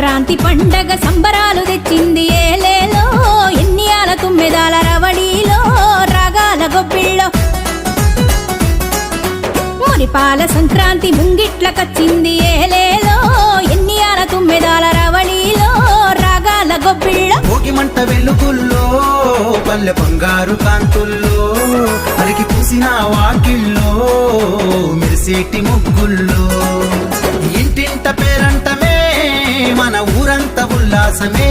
సంక్రాంతి పండగ సంబరాలు తెచ్చింది ఏలేలో ఎన్నియాల తుమ్మెదాల రవళిలో రాగాల గొబ్బిళ్ళో. మునిపాల సంక్రాంతి ముంగిట్లకచ్చింది ఏలేలో ఎన్నియాల తుమ్మెదాల రవళిలో రాగాల గొబ్బిళ్ళో. మంట వెలుగుల్లో పల్లె బంగారు కాంతుల్లో అలికి పూసిన వాకిల్లో మెరిసేటి ముగ్గుల్లో. ఇంటింట పేరంటమే మన ఊరంతా ఉల్లాసమే.